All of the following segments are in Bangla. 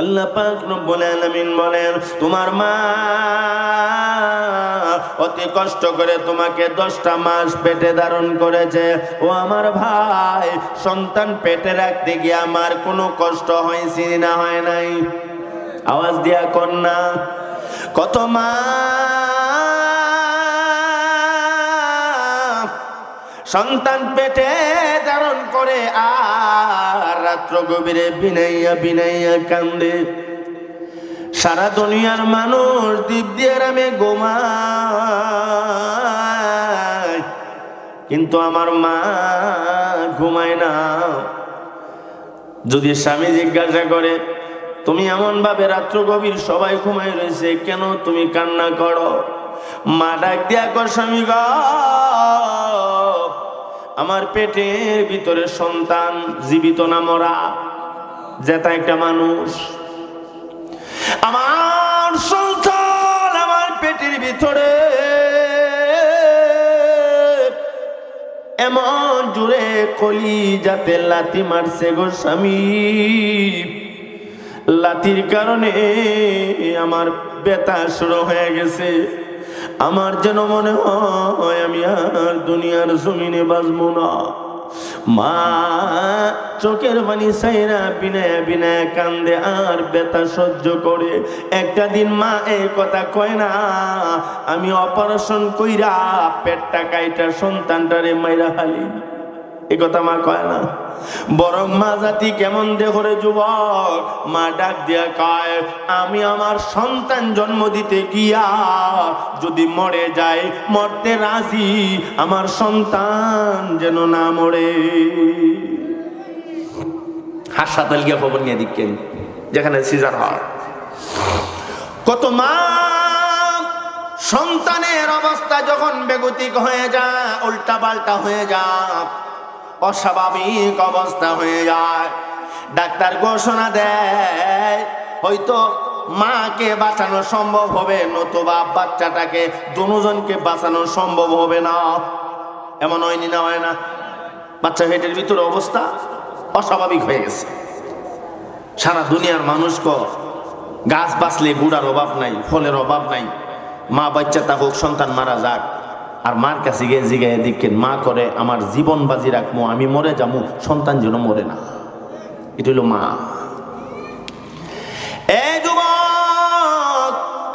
আল্লাহ পাক রব্বুল আলামিন বলেন, তোমার মা অতি কষ্ট করে তোমাকে দশটা মাস পেটে ধারণ করেছে। ও আমার ভাই, সন্তান পেটে রাখতে গিয়ে আমার কোনো কষ্ট হয়েছে না হয় নাই। আওয়াজ দিয়া কন্যা, কত মা সন্তান পেটে করে আর রাত্র গভীরে বিনাইয়া বিনাইয়া কান্দে। সারা দুনিয়ার মানুষ দ্বীপ দিয়ে রামে ঘুমায়, কিন্তু আমার মা ঘুমায় না। যদি স্বামী জিজ্ঞাসা করে, তুমি এমন ভাবে রাত্র গভীর সবাই ঘুমাই রয়েছে, কেন তুমি কান্না করো? মা ডাক দিয়া কর স্বামী গ আমার পেটের ভিতরে সন্তান জীবিত না মরা, যেটা একটা মানুষ। আমার সন্তান আমার পেটের ভিতরে। এমন জুড়ে কলি যাতে লাতি মারছে গো স্বামী। লাতির কারণে আমার বেতা শুরু হয়ে গেছে। আমার যেন মনে হয় আমি আর দুনিয়ার জমিনে বাজবো না। মা, চোখের পানি সাইরা বিনায় বিনায় কান্দে আর বেতা সহ্য করে। একটা দিন মা এই কথা কয় না, আমি অপারেশন কইরা পেটটা কাইটা সন্তানটারে মাইরা হালি এ কথা মা কয় না? বরং মা জাতি কেমন দেখরে যুবক? মা ডাক দিয়া কয়, আমি আমার সন্তান জন্ম দিতে গিয়া যদি মরে যায় মরতে রাজি, আমার সন্তান যেন না মরে। হাসপাতাল গিয়া খবর নিয়ে দিকেন যেখানে সিজার হয়। কত মা সন্তানের অবস্থা যখন বেগতিক হয়ে যায় উল্টা পাল্টা হয়ে যায় অস্বাভাবিক অবস্থা হয়ে যায়। ডাক্তার ঘোষণা দেয়, হয়তো মাকে বাঁচানো সম্ভব হবে নতুবা বাচ্চাটাকে দুজনকে বাঁচানো সম্ভব হবে না। এমন হয়নি না, হয় না? বাচ্চা পেটের ভিতরে অবস্থা অস্বাভাবিক হয়ে গেছে। সারা দুনিয়ার মানুষকে গাছ বাঁচলে গুড়ার অভাব নাই, ফলের অভাব নাই। মা বাচ্চা তা হোক, সন্তান মারা যাক। আর মার কাছে গিয়ে জিগায় দেখেন মা করে, আমার জীবন বাজি রাখব আমি মরে যাব সন্তান যেন মরে না। এটা হলো মা।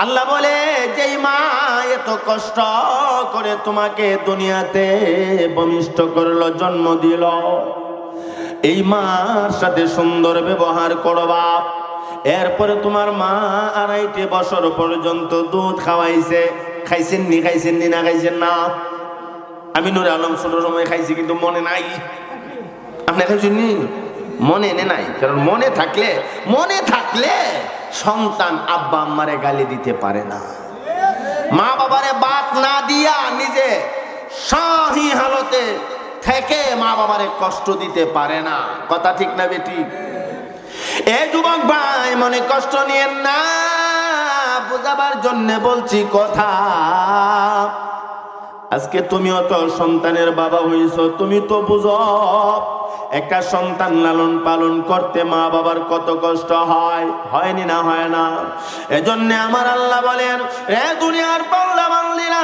আল্লাহ বলে, যেই মা এত কষ্ট করে তোমাকে দুনিয়াতে বমিষ্ঠ করল, জন্ম দিল, এই মার সাথে সুন্দর ব্যবহার করো বাপ। এরপরে তোমার মা আড়াইটে বছর পর্যন্ত দুধ খাওয়াইছে খাইছেন নি খাইছেন নি, না খাইছেন না? আমি নুরে আলম ছোট সময় খাইছি, কিন্তু মনে নাই। আপনি খাইছেন নি মনে এনে নাই? কারণ মনে থাকলে মনে থাকলে সন্তান আব্বা আম্মারে গালি দিতে পারে না। মা বাবারে বাদ না দিয়া নিজে শাহী হালতে থেকে মা বাবারে কষ্ট দিতে পারে না। কথা ঠিক না বেটি এ যুবক ভাই, মনে কষ্ট নিয়েন না? বোঝাবার জন্য বলছি কথা। আজকে তুমিও তো সন্তানের বাবা হইছ, তুমি তো বুঝো, একটা সন্তান লালন পালন করতে মা বাবার কত কষ্ট হয়, হয়নি না, হয় না। এজন্য আমার আল্লাহ বলেন রে দুনিয়ার পাল্লা বাংলিরা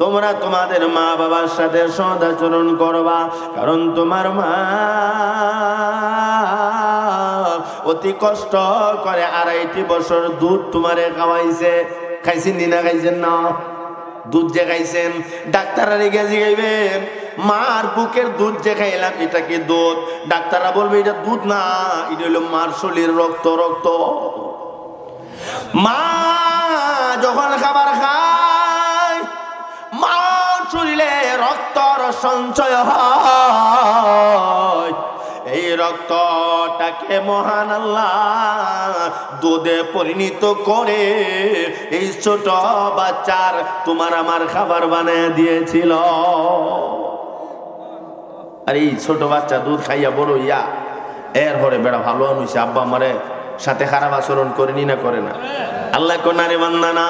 তোমরা তোমাদের মা বাবার সাথে সদাচরণ করবা, কারণ তোমার মা অতি কষ্ট করে আড়াইটি বছর দুধ তোমারে খাওয়াইছে। খাইছেন নি না খাইছেন না? দুধ যে খাইছেন ডাক্তাররা রেগে জিগাইবেন মার বুকের দুধ যে খাইলাম, এটা কি দুধ? ডাক্তাররা বলবে, এটা দুধ না, এটা হলো মার শরীর রক্ত রক্ত। মা যখন খাবার খায় মা শরীরে রক্তর সঞ্চয় হয়। এই রক্তটাকে মহান আল্লাহ দুধে পরিণত করে এই ছোট বাচ্চার তোমার আমার খাবার বানিয়ে দিয়েছিল। আর এই ছোট বাচ্চা দুধ খাইয়া বড় ইয়া এর পরে বেড়া ভালো হইছে। আব্বা আমারে সাথে খারাপ আচরণ করেনি না করে না। আল্লাহ কোনারে বান্দা না।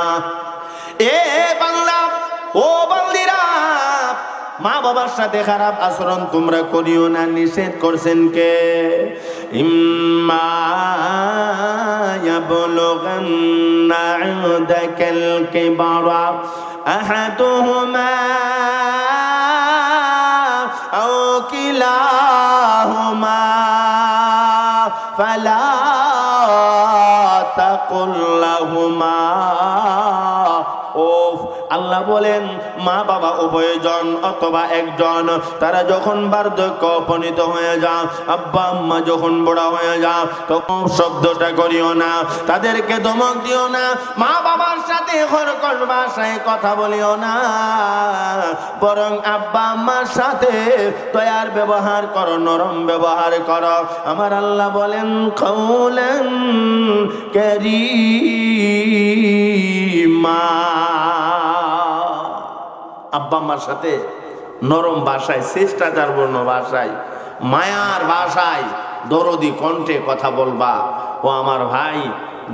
এ বাংলা ও বান্দিরা মা বাবার সাথে খারাপ আচরণ তোমরা করিও না, নিষেধ করছেন কে? কিলাহুমা ফালা তাকুল লাহুমা। ওফ আল্লাহ বলেন, মা বাবা উভয়জন অথবা একজন, তারা যখন বার্ধক্য উপনীত হয়ে যান আব্বা আম্মা যখন বড় হয়ে যান তখন শব্দটা করিও না, তাদেরকে ধমক দিও না, মা বাবার সাথে খরকর ভাষায় কথা বলিও না, বরং আব্বা আম্মার সাথে দয়ার ব্যবহার করো, নরম ব্যবহার করো। আমার আল্লাহ বলেন কৌলেন মা আব্বা আম্মার সাথে নরম ভাষায় চেষ্টাচার বর্ণ ভাষায়, মায়ার ভাষায় দরদি কণ্ঠে কথা বলবা। ও আমার ভাই,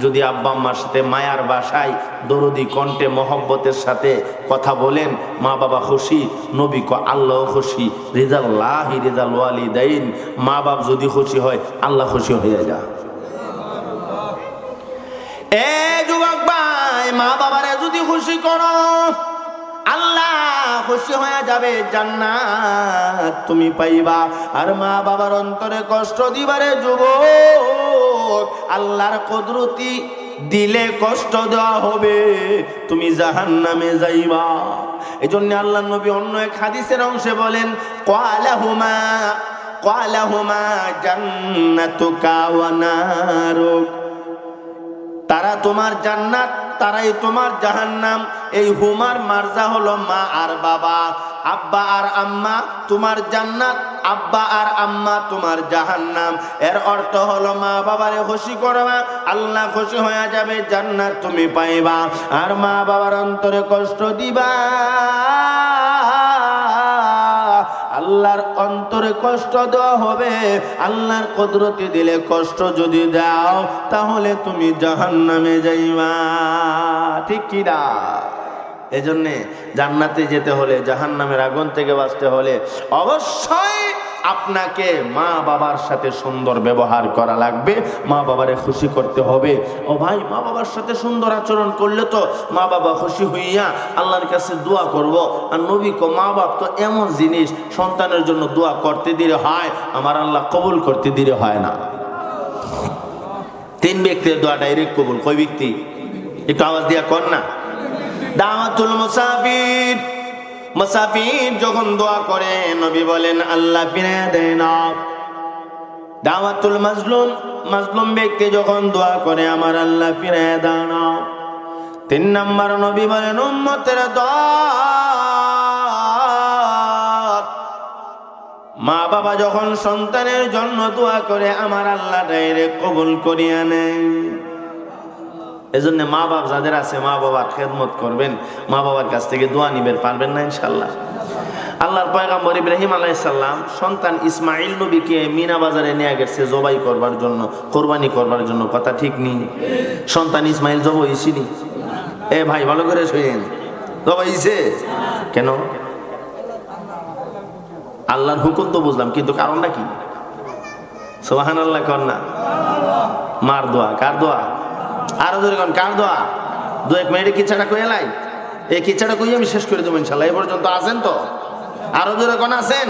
যদি আব্বা আম্মার সাথে মায়ার বাসায় দরদি কণ্ঠে মহব্বতের সাথে কথা বলেন, মা বাবা খুশি, নবী ক আল্লাহ খুশি, রেজাল্লাহ রেজাল ওয়ালিদাইন। মা বাপ যদি খুশি হয়, আল্লাহ খুশি হয়ে যা। এ যুবক ভাই, মা বাবারে যদি খুশি করো আল্লাহ খুশি হয়ে যাবে জান্নাত তুমি পাইবা। আর মা বাবার অন্তরে কষ্ট দিবারে যুবক, আল্লাহর কদরতি দিলে কষ্ট দেওয়া হবে, তুমি জাহান নামে যাইবা। এই জন্য আল্লাহ নবী অন্য এক হাদিসের অংশে বলেন কালাহুমা কালাহুমা জান্নাতুকা ওয়া নারুক। তারা তোমার জান্নাত, তারাই তোমার জাহান্নাম। এই হুমার মার্জা হলো মা আর বাবা। আব্বা আর আম্মা তোমার জান্নাত, আব্বা আর আম্মা তোমার জাহান্নাম। এর অর্থ হলো মা বাবারে খুশি করবা, আল্লাহ খুশি হয়ে যাবে, জান্নাত তুমি পাইবা। আর মা বাবার অন্তরে কষ্ট দিবা। আল্লাহর অন্তরে কষ্ট দেওয়া হবে। আল্লাহর কদরতি দিলে কষ্ট যদি দাও, তাহলে তুমি জাহান নামে যাইবা। ঠিক কি না? এজন্যে জান্নাতে যেতে হলে জাহান নামের আগুন থেকে বাঁচতে হলে অবশ্যই আপনাকে মা বাবার সাথে সুন্দর ব্যবহার করা লাগবে। মা বাবারে খুশি করতে হবে। ও ভাই, মা বাবার সাথে সুন্দর আচরণ করলে তো মা বাবা খুশি হইয়া আল্লাহর কাছে দোয়া করব। আর নবী কো মা বাপ তো এমন জিনিস, সন্তানের জন্য দোয়া করতে দিলে হয়, আমার আল্লাহ কবুল করতে দিলে হয় না। তিন ব্যক্তির দোয়া ডাইরেক্ট কবুল। কই ব্যক্তি? একটু আওয়াজ দিয়া কর না। দাওয়াতুল মুসাফির। মুসাফির যখন দোয়া করে, নবী বলেন, আল্লাহ ফিরে দেয় না। দাওয়াতুল মাজলুম মাজলুম ব্যক্তি যখন দোয়া করে, আমার আল্লাহ ফিরে দেয় না। তিন নম্বর নবী বলেন, উম্মতের মা বাবা যখন সন্তানের জন্য দোয়া করে, আমার আল্লাহ ডাইরেক্ট কবুল করিয়া নেয়। এজন্য মা বাপ যাদের আছে, মা বাবার খেদমত করবেন, মা বাবার কাছ থেকে দোয়া নিবেন, পারবেন না ইনশাল্লাহ আল্লাহর পয়গাম্বর ইব্রাহিম আলাইসাল্লাম সন্তান ইসমাইল নবীকে মিনা বাজারে নিয়ে গেছে জবাই করবার জন্য, কোরবানি করবার জন্য, কথা ঠিক নেই। সন্তান ইসমাইল জব হয়েছিনি এ ভাই, ভালো করে শুয়েন জবাইছে কেন? আল্লাহর হুকুম তো বুঝলাম, কিন্তু কারণটা কি? সোহান আল্লাহ কর না। মার দোয়া, কার দোয়া? আরও কন, কার দোয়া? দু এক মিনিটে কিচ্ছাটা কয়ে লাই এই কিচ্ছাটা কই আমি শেষ করে দেবো ইনশাল্লাহ, এ পর্যন্ত আছেন তো? আরও ধরে কোন, আছেন?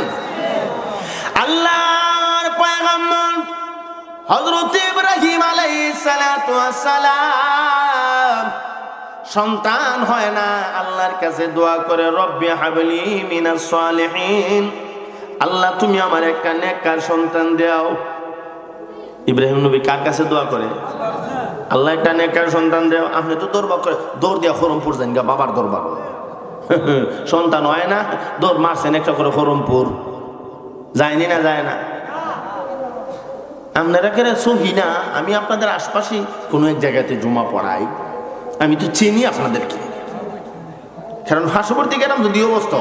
আল্লাহর পয়গম্বর হযরত ইব্রাহিম আলাইহিস সালাতু ওয়াস সালাম সন্তান হয় না, আল্লাহর কাছে দোয়া করে, রব্বি হাবলি মিনাস সালিহিন। আল্লাহ, তুমি আমার একটা নেককার সন্তান দাও। ইব্রাহিম নবী কার কাছে দোয়া করে? আল্লাহ একটা নেককার সন্তান দেও আপনি তো দরবার করে দৌড় দিয়া খরমপুর যান গা, বাবার দরবার। সন্তান হয় না, দৌড় মারছেন একটা করে খরমপুর যায়নি না, যায় না। আপনারা কেন সহি না? আমি আপনাদের আশপাশে কোনো এক জায়গাতে জমা পড়াই, আমি তো চিনি আপনাদেরকে। কারণ পার্শ্ববর্তী গেলাম যদি অবস্থা,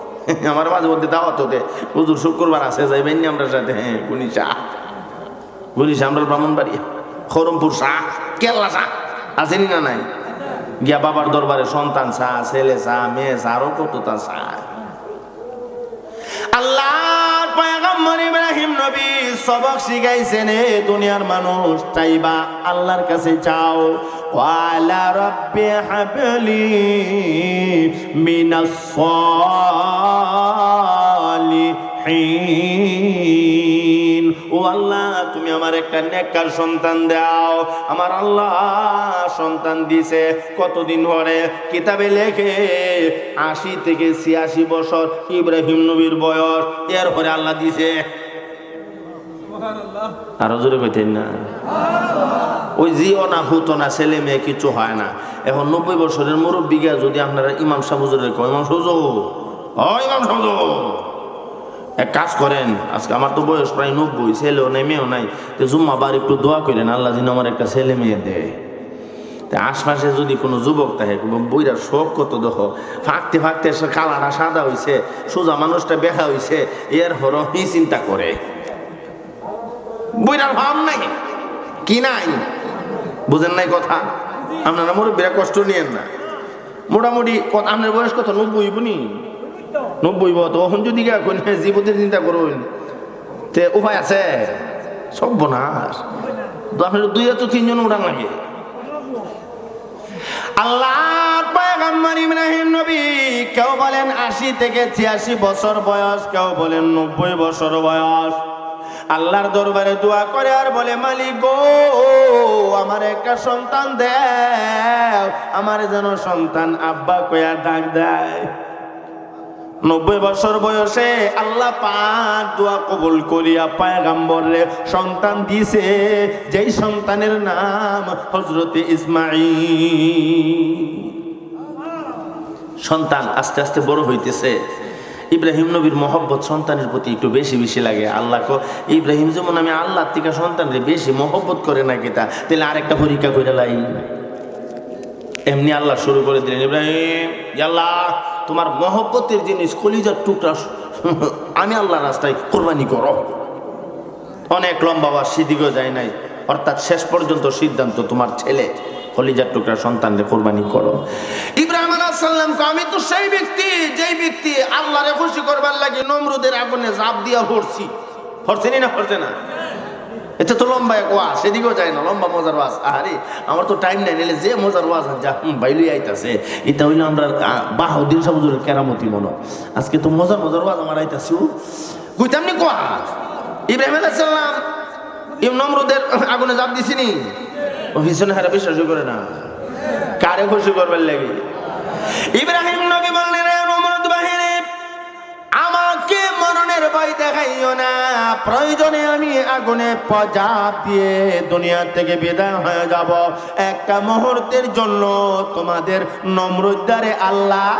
আমার মাঝে মধ্যে দাওয়াত হতে, হুজুর শুক্রবার আছে, যাইবেন আমরা সাথে? হ্যাঁ গুনি শাহ গুনি শাহ আমরা ব্রাহ্মণবাড়ি খরমপুর শাহ কেল্লা শাহ আছেনি না নাই? গিয়া বাবার দরবারে সন্তান শাহ ছেলে শাহ মেয়ে শাহ আরও কত তা শাহ আল্লাহ পয়গম্বর ইব্রাহিম নবী সবক শিখাইছেন, এ দুনিয়ার মানুষ, চাইবা আল্লাহর কাছে চাও ওয়ালা রব্বি হাবলি মিনাস সালিহিন। ও আল্লাহ তুমি আমার একটা নেককার সন্তান দাও। আমার আল্লাহ সন্তান দিছে কতদিন পরে? কিতাবে লেখে আশি থেকে ছিয়াশি বছর ইব্রাহিম নবীর বয়স। এরপরে আল্লাহ দিছে আরও জোরে কইতেন না। ওই জিও না হুতো না ছেলে মেয়ে কিছু হয় না। এখন নব্বই বছরের মুরব্বীকে যদি আপনারা ইমাম সাহুজুরের কয় ইমাম সাহুজু ও ইমাম সাহুজু এক কাজ করেন, আজকে আমার তো বয়স প্রায় নব্বই, ছেলেও নাই, মেয়েও নাই। তো জুম্মা বার একটু দোয়া করেন আল্লাহ যেন আমার একটা ছেলে মেয়ে দেয় তা আশপাশে যদি কোনো যুবক থাকে বইটার শোক কত দেখ ফাঁকতে ফাঁকতে সে কালাটা সাদা হইছে, সোজা মানুষটা বেহা হইছে, এর হর হি চিন্তা করে। বইটার ভাব নাই, কি নাই? বুঝেন নাই কথা? আপনারা মুরব্বীরা কষ্ট নিয়েন না। মোটামুটি আপনার বয়স কত? নব্বই বুনি? নব্বই বত ওখান যদি এখন জীবনের চিন্তা করুন। তে উপায় আছে? সব আপনার দুই তো তিনজন উড়ান লাগে। থেকে বয়স বলেন বয়স। বলে, মালিক সন্তান আমার যেন সন্তান আব্বা কয়া ডাক দেয়। নব্বই বছর বয়সে আল্লাহ পাক দোয়া কবুল করিয়া পায়গাম্বর সন্তান দিছে যেই সন্তানের নাম হজরতে ইসমাই সন্তান আস্তে আস্তে বড় হইতেছে। ইব্রাহিম নবীর মহব্বত সন্তানের প্রতি একটু বেশি বেশি লাগে। আল্লাহ ইব্রাহিম, যেমন আমি আল্লাহ থেকে সন্তানের বেশি মহব্বত করে না কেতা তাহলে আরেকটা পরীক্ষা করে লাই। এমনি আল্লাহ শুরু করে দিলেন, ইব্রাহিম আল্লাহ তোমার মহব্বতের জিনিস কলিজার টুকরা আমি আল্লাহ রাস্তায় কোরবানি করো। অনেক লম্বা বা সিদিকেও যায় নাই। অর্থাৎ শেষ পর্যন্ত সিদ্ধান্ত, তোমার ছেলে কলিজার টুকরা সন্তানদের কোরবানি করো। ইব্রাহিম আলাহাল্লামকে আমি তো সেই ব্যক্তি, যেই ব্যক্তি আল্লাহরে খুশি করবার লাগে নমরুদের আগুনে জাপ দিয়া পড়ছি। পড়ছেনি না, পড়ছে না? এটা তো লম্বা এক ওয়াজ সেদিকেও যায় না, লম্বা মজার ওয়াজ। আরে আমার তো টাইম নাই নিলে যে মজার ওয়াজ যা, হুম, বাইলই আইতাছে। এটা হইল আমরা বাহাউদ্দিন সাহুজুরের কেরামতি মনো। আজকে তো মজার মজার ওয়াজ আমার আইতাছি কইতামনি কোয়াজ ইব্রাহিম আলাইসাল্লাম ইম নমরুদের আগুনে জাপ দিছিনি? ও ভীষণ হারা বিশ্বাস করে না। কারে খুশি করবার লাগে? ইব্রাহিম নবী বললেন, "এ নমরুদ বাহিনী আমাকে মরণের ভয় দেখাইও না। প্রয়োজনে আমি আগুনে পজাব দিয়ে দুনিয়া থেকে বিদায় হয়ে যাব। একটা মুহূর্তের জন্য তোমাদের নম্রদ্বারে আল্লাহ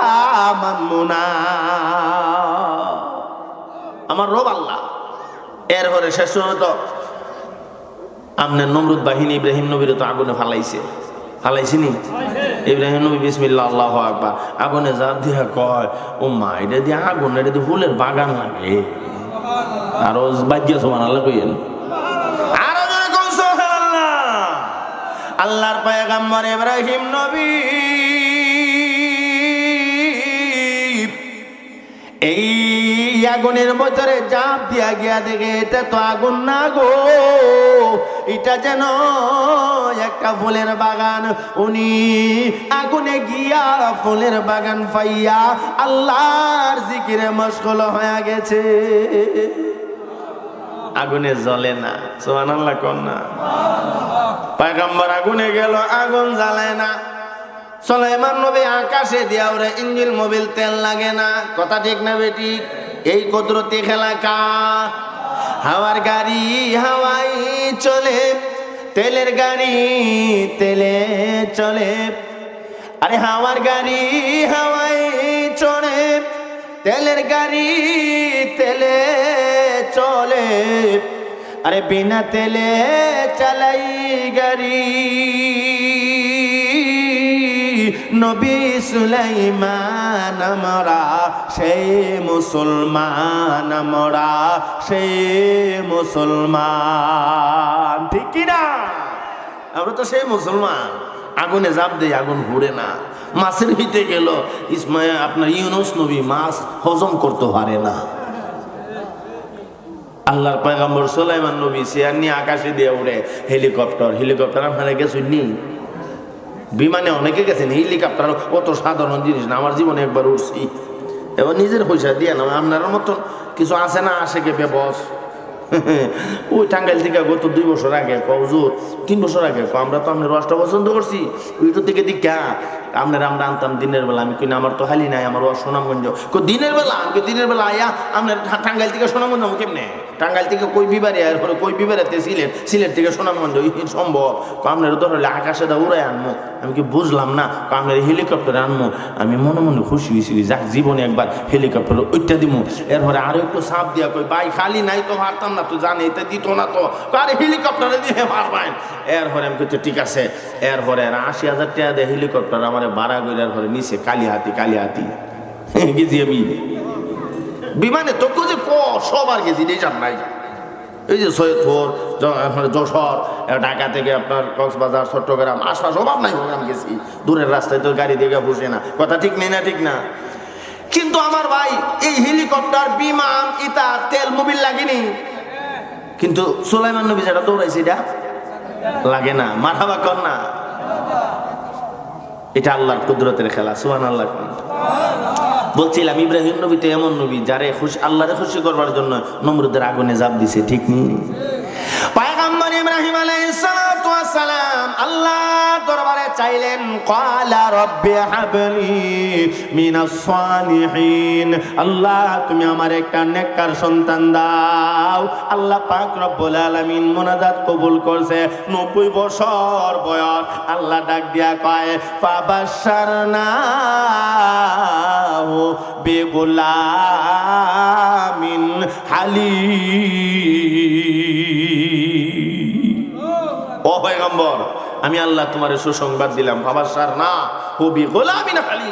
মানব না। আমার রব আল্লাহ। এরপরে শেষ তো আপনার নমরুদ বাহিনী ইব্রাহিম নবীর তো আগুনে ফালাইছে। ফালাইছিনি ইব্রাহিম নবী বিসমিল্লা আল্লাহ আকবার। আগুনে যা দিয়া কয় ও মা এটা দিয়ে আগুন এটা দিয়ে ফুলের বাগান লাগে। আরও বাজ্য সমান আল্লাহ কইয়েন। আল্লাহর পয়গম্বর ইব্রাহিম নবী এই আগুনের ভিতরে জাপ দিয়া গিয়া দেখে এটা তো আগুন না গো। এটা যেন একটা ফুলের বাগান। উনি আগুনে গিয়া ফুলের বাগান পাইয়া আল্লাহর জিকিরে মশগুল হয়ে গেছে। আগুনে জ্বলে না সোহান আল্লাহ কর না। পায়গাম্বর আগুনে গেল, আগুন জ্বালায় না। সলাইমান নবী আকাশে দিয়া ওরে ইঞ্জিল মোবিল তেল লাগে না। কথা ঠিক না বেটি? এই কুদরতি খেলা কা হাওয়ার গাড়ি হাওয়াই চলে, তেলের গাড়ি তেলে চলে। আরে হাওয়ার গাড়ি হাওয়াই চলে তেলের গাড়ি তেলে চলে। আরে বিনা তেলে চালাই গাড়ি। নবী সুলাইমান আমরা, সেই মুসলমান আমরা, সেই মুসলমান। ঠিক না? আমরা তো সেই মুসলমান। আগুনে জাপ দেয় আগুন ঘুরে না। মাছের ভিতরে গেল, ইসমাইল, আপনার ইউনুস নবী, মাছ হজম করতে পারে না। আল্লাহর পয়গম্বর সোলাইমান নবী চেয়ার নিয়ে আকাশে দিয়ে উড়ে। হেলিকপ্টার হেলিকপ্টার আপনারা গেছেন নি? বিমানে অনেকে গেছেন হেলিকপ্টার অত সাধারণ জিনিস না, আমার জীবনে একবার উঠছি। এবার নিজের পয়সা দিয়ে না আপনার মতন কিছু আছে না, আসে কে বস। ওই টাঙ্গাইল থেকে গত দুই বছর আগে কজুর তিন বছর আগে আমরা তো আপনার রসটা পছন্দ করছি। ওইটার থেকে দীক্ষা আপনার আমরা আনতাম দিনের বেলা। আমি কিনা আমার তো হালি নাই, আমার রস সুনামগঞ্জ। কো দিনের বেলা? আমি দিনের বেলা আয়া, আপনার টাঙ্গাইল থেকে সুনামগঞ্জ আমি কেমনে? টাঙ্গাইল থেকে কই বিবারে আর পরে কই বিবারেতে সিলেট সিলেট থেকে সুনামগঞ্জ সম্ভব আপনার ধর হলে আকাশে দা উড়াই আনব আমি কি বুঝলাম না। আপনার হেলিকপ্টার আনব আমি মনে মনে খুশি হয়েছি যাক, জীবনে একবার হেলিকপ্টার ওইটা দিব এরপরে আরও একটু সাপ দিয়া কই, ভাই, খালি নাই তো, হারতাম না তো, জানি, এটা দিত না তো। আরে, হেলিকপ্টারে দিয়ে পারবেন এরপরে আমি কিন্তু ঠিক আছে। এরপরে আর আশি হাজার টাকা দিয়ে হেলিকপ্টার আমার ভাড়া করে এরপরে নিচে কালি হাতি কালি হাতি। গেছি আমি। বিমানে তো যে ক সবার গেছি নিজাম নাই। এই যে সৈয়দপুর যশোর ঢাকা থেকে আপনার কক্সবাজার, চট্টগ্রাম, আশপাশ অভাব নাই প্রোগ্রাম গেছি। দূরের রাস্তায় তো গাড়ি দিয়ে বসে না। কথা ঠিক নেই না, ঠিক না। কিন্তু আমার ভাই, এই হেলিকপ্টার, বিমান ইতা তেল, মোবিল লাগেনি। কিন্তু সোলাইমান নবী যেটা দৌড়াইছে এটা, লাগে না মাথা বা কর না। এটা আল্লাহর কুদরতের খেলা সুহান আল্লাহ বলছিলাম, ইব্রাহিম নবী তো এমন নবী যারে খুশি আল্লাহরে খুশি করবার জন্য নমরুদের আগুনে জাপ দিছে, ঠিক নেই। আল্লাহ দরবারে চাইলেন, ক্বালা রব্বি হাবলি মিনাস সালিহিন। আল্লাহ, তুমি আমার একটা নেককার সন্তান দাও। আল্লাহ পাক রব্বুল আলামিন মোনাজাত কবুল করছে। 90 বছর বয়স, আল্লাহ ডাক দিয়া কয়, ফাবাশারনাহু বিগুলামিন হালিম। আমি আল্লাহ তোমার সুসংবাদ দিলাম, বাবার সার না হবি গোলামি না খালি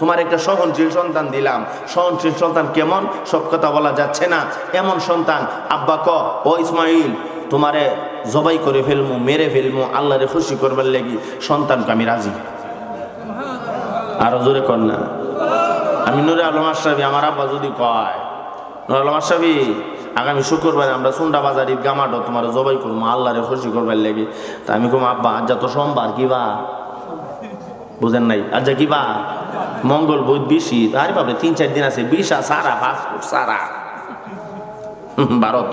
তোমার একটা সহনশীল সন্তান দিলাম। সহনশীল সন্তান কেমন? সব কথা বলা যাচ্ছে না। এমন সন্তান, আব্বা ক, ও ইসমাইল, তোমারে জবাই করে ফেলমু, মেরে ফেলমু, আল্লাহরে খুশি করবার লাগি সন্তানকে আমি রাজি। আরও জোরে কর না। আমি নুরে আলম আশরাফি, আমার আব্বা যদি কয়, নুর আলম আশরাফি আগামী শুক্রবার আমরা সুন্ডা বাজার ঈদগা মাঠও তোমার জবাই করব, আল্লাহরে খুশি করবার লেগে। তা আমি কম আব্বা, আজ যা তো সোমবার, কি বা? বুঝেন নাই? আজ যা কি বা? মঙ্গল, বুধ বিশি আরে বাবরে তিন, চার দিন আছে। বিশা সারা ফাস্টফুড সারা। ভারত।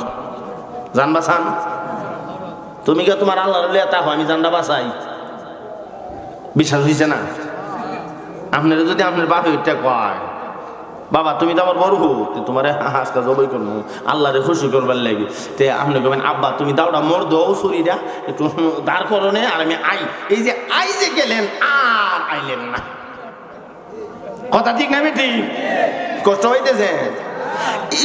জানবা বাসান? তুমি কে তোমার আল্লাহর লিয়া তা আমি জানবা বাসাই? বিশ্বাস হয়েছে না? আপনারা যদি আপনার বাপে ওইটা কয় বাবা তুমি তো আমার বড় হো তোমার আজকে জবই করব আল্লাহ রে খুশি করবার লাগে। তে আপনি কবেন আব্বা তুমি দাওটা মোর দৌ শরীরা একটু দাঁড় করো নে, আর আমি আই। এই যে আই যে গেলেন আর আইলেন না। কথা ঠিক না ঠিক? কষ্ট হইতেছে।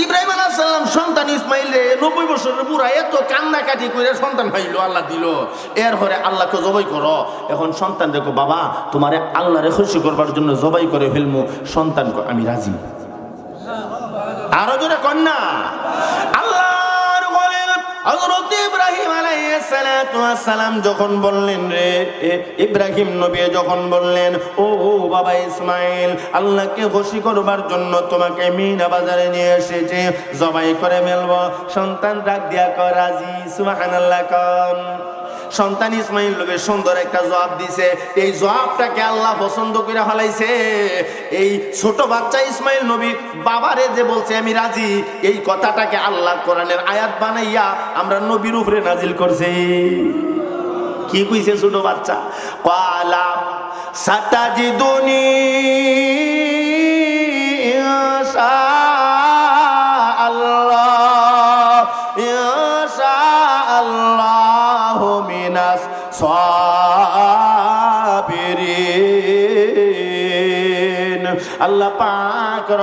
ইব্রাহিম আলাহাল্লাম সন্তান ইসমাইল রে নব্বই বছরের বুড়া এত কান্না কাটি করে সন্তান পাইলো আল্লাহ দিল। এর পরে আল্লাহকে জবাই করো। এখন সন্তান দেখো বাবা তোমারে আল্লাহরে খুশি করবার জন্য জবাই করে ফেলমু। সন্তান কয়, আমি রাজি। আরও জোরে কন্যা আল্লাহর বলেন হযরত ইব্রাহিম আলাইহিস সালাম যখন বললেন রে ইব্রাহিম নবী যখন বললেন, ও ও বাবা ইসমাইল, আল্লাহকে খুশি করবার জন্য তোমাকে মিনা বাজারে নিয়ে এসেছে, জবাই করে মেলব সন্তান ডাক দিয়া কর রাজি, সুবহানাল্লাহ, কন। সন্তান ইসমাইল লোকের সুন্দর একটা জবাব দিছে। এই জবাবটাকে আল্লাহ পছন্দ করে ফেলাইছে এই ছোট বাচ্চা ইসমাইল নবী বাবারে যে বলছে, আমি রাজি। এই কথাটাকে আল্লাহ কোরআনের আয়াত বানাইয়া আমরা নবীর উপরে নাজিল করছি। কি কইছে ছোট বাচ্চা? কালা সাতাজিদুনি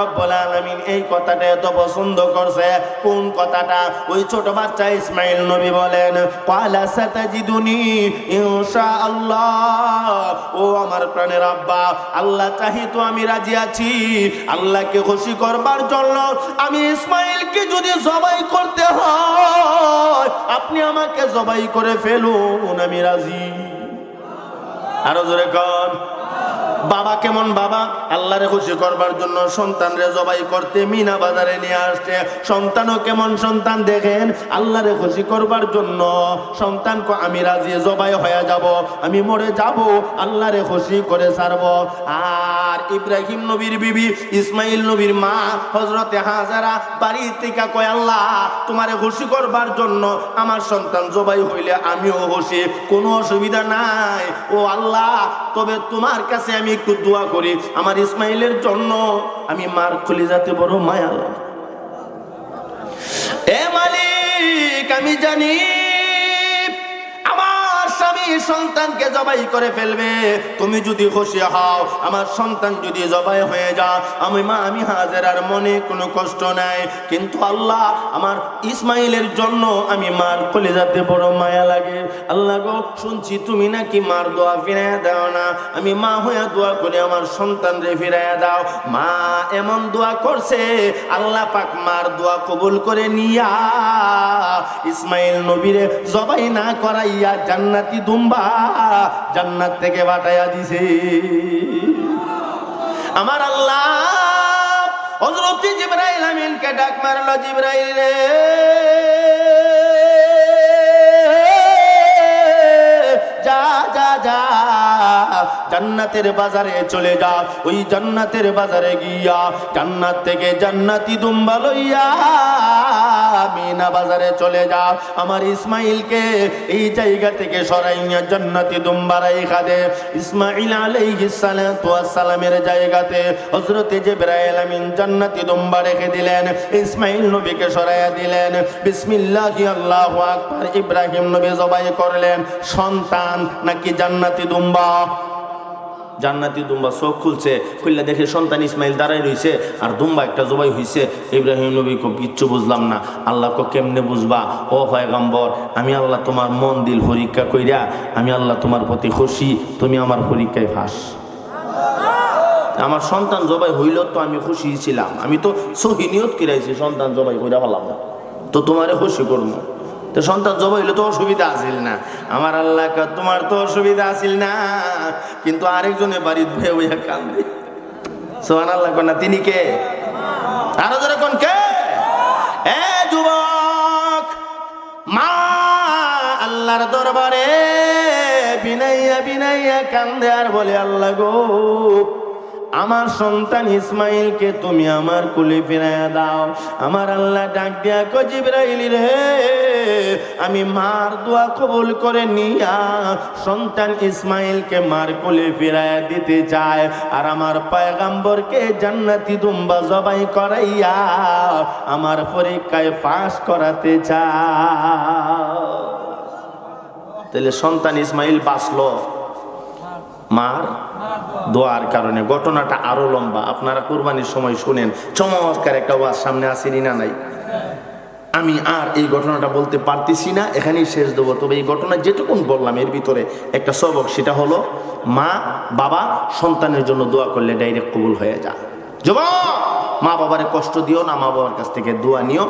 রব্বুল আলামিন এই কথাটা এত পছন্দ করছে। কোন কথাটা? ওই ছোট বাচ্চা ইসমাইল নবী বলেন ক্বালা সাতাজিদুনি ও আমার প্রাণের আব্বা, আল্লাহ চাহি তো আমি রাজি আছি। আল্লাহকে খুশি করবার জন্য আমি ইসমাইলকে যদি জবাই করতে হয়, আপনি আমাকে জবাই করে ফেলুন, আমি রাজি। আরও জোরে কন। বাবা কেমন বাবা? আল্লাহরে খুশি করবার জন্য সন্তানরে জবাই করতে মিনা বাজারে নিয়ে আসছে। সন্তানও কেমন সন্তান দেখেন? আল্লাহরে খুশি করবার জন্য সন্তানকে আমি রাজি, জবাই হয়ে যাব। আমি মরে যাব, আল্লাহরে খুশি করে ছাড়ব। আর ইব্রাহিম নবীর বিবি, ইসমাইল নবীর মা হজরতে হাজারা বাড়ি থেকে কয়, আল্লাহ, তোমারে খুশি করবার জন্য আমার সন্তান জবাই হইলে আমিও খুশি। কোনো অসুবিধা নাই। ও আল্লাহ, তবে তোমার কাছে আমি একটু দোয়া করি, আমার ইসমাইলের জন্য আমি মার খুলে যাতে বড় মায়া। এ মালিক, আমি জানি সন্তানকে জবাই করে ফেলবে। তুমি যদি খুশি হও, আমার সন্তান যদি জবাই হয়ে যা আমি মা, আমি হাজার আর মনে কোনো কষ্ট নাই। কিন্তু আল্লাহ আমার ইসমাইলের জন্য আমি মার কলিজাতে বড় মায়া লাগে। আল্লাহ গো, শুনছি তুমি নাকি মার দোয়া ফিরাইয়া দাও না। আমি মা হইয়া দোয়া করে, আমার সন্তান রে ফিরাইয়া দাও। মা এমন দোয়া করছে, আল্লাহ পাক মার দোয়া কবুল করে নিয়া, ইসমাইল নবীরে জবাই না করাইয়া জান্নাতি দুম্বা জান্নাত থেকে বাটাইয়া দিছে। আমার আল্লাহ হযরত জিব্রাইল আমিনকে ডাক মারলো জিব্রাইল। রে জান্নাতের বাজারে চলে যা। ওই জান্নাতের বাজারে গিয়া জান্নাত থেকে জান্নাতি দুম্বা লইয়া মিনা বাজারে চলে যা। আমার ইসমাইলকে এই জায়গা থেকে সরাইয়া জান্নাতি দুম্বা রাইখা দে। ইসমাইল আলাইহিস সালাতু ওয়াস সালামের জায়গাতে হযরতে জিবরাইল আমিন জান্নাতি দুম্বা রেখে দিলেন। ইসমাইল নবীকে সরাইয়া দিলেন। বিসমিল্লাহি আল্লাহু আকবার ইব্রাহিম নবী জবাই করলেন, সন্তান নাকি জান্নাতি দুম্বা? জান্নাতি দুম্বা চোখ খুলছে, খুললে দেখে সন্তান ইসমাইল দাঁড়াই রইছে, আর দুম্বা একটা জবাই হইছে। ইব্রাহিম নবী কো কিচ্ছু বুঝলাম না। আল্লাহ কো কেমনে বুঝবা? ও পয়গম্বর, আমি আল্লাহ তোমার মন দিল পরীক্ষা কইরা, আমি আল্লাহ তোমার প্রতি খুশি, তুমি আমার পরীক্ষায় ফাঁস। আমার সন্তান জবাই হইল তো আমি খুশি ছিলাম। আমি তো সহিনিয়ত কিরাইছি সন্তান জবাই কইরা পালাম তো তোমারে খুশি করব। তো সন্তান জবাই হইলে তো অসুবিধা আসিল না। আমার আল্লাহ তোমার তো অসুবিধা আসিল না, কিন্তু আরেকজনে বাড়ির ভয়ে বইয়া কান্দে সোহান আল্লাহ কন্যা তিনি কে? আরও ধরে কোন, কে? এ যুবক, মা আল্লাহর দরবারে বিনাইয়া বিনাইয়া কান্দে আর বলে, আল্লাহ গো, আমার সন্তান ইসমাইলকে তুমি আমার কুলে ফিরাইয়া দাও। আমার আল্লাহ ডাক দিয়া কজিব্রাইল রে আমি মার দোয়া কবুল করে নিয়া সন্তান ইসমাইলকে মার কুলে ফিরাইয়া দিতে চায় আর আমার পয়গাম্বরকে জান্নাতি দুম্বা জবাই করাইয়া আমার পরীক্ষায় পাশ করাতে চায় তাহলে সন্তান ইসমাইল বাঁচলো। মার দোয়ার কারণে। ঘটনাটা আরও লম্বা। আপনারা কোরবানির সময় শুনেন। চমৎকার একটা ওয়াজ সামনে আসেনি না নাই? আমি আর এই ঘটনাটা বলতে পারতেছি না, এখানেই শেষ দেবো। তবে এই ঘটনা যেটুকুন বললাম, এর ভিতরে একটা সবক, সেটা হলো মা, বাবা সন্তানের জন্য দোয়া করলে ডাইরেক্ট কবুল হয়ে যা যুবক মা বাবারে কষ্ট দিও না, মা বাবার কাছ থেকে দোয়া নিও।